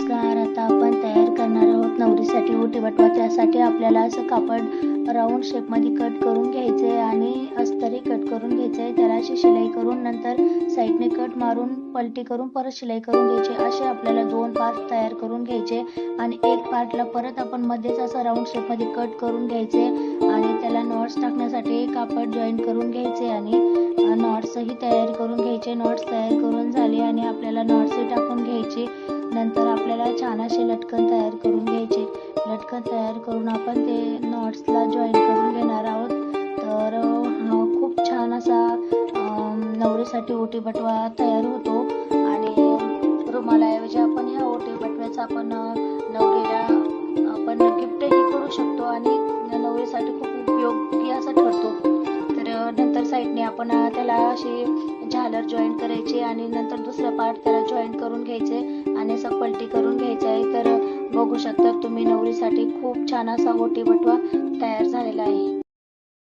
नमस्कार. आता आपण तयार करणार आहोत नवरीसाठी ओटी बटवा. त्यासाठी आपल्याला असं कापड राऊंड शेपमध्ये कट करून घ्यायचे आणि अस्तरी कट करून घ्यायचे त्याला अशी शिलाई करून नंतर साईडने कट मारून पलटी करून परत शिलाई करून घ्यायची. असे आपल्याला दोन पार्ट तयार करून घ्यायचे आणि एक पार्टला परत आपण मध्येच असं राऊंड शेपमध्ये कट करून घ्यायचे आणि त्याला नॉट्स टाकण्यासाठी कापड जॉईन करून घ्यायचे आणि नॉट्सही तयार करून घ्यायचे. नॉट्स तयार करून झाले आणि आपल्याला नॉट्सही टाकून घ्यायचे. नंतर आपल्याला छान असे लटकन तयार करून घ्यायचे. लटकन तयार करून आपण ते नॉट्सला जॉईन करून घेणार आहोत. तर खूप छान असा नवरीसाठी ओटी बटवा तयार होतो. आणि रुमालाऐवजी आपण ह्या ओटी बटव्याचा आपण नवरीला आपण गिफ्टही करू शकतो आणि नवरीसाठी खूप उपयोगी असा ठरतो. तर नंतर साईडने आपण त्याला अशी झालर जॉईन करायची आणि नंतर दुसरा पार्ट त्याला जॉईन करून घ्यायचे. आणि पलटी करून घ्यायची आहे तर बघू शकता तुम्ही नवरीसाठी खूप छान असा ओटी बटवा तयार झाला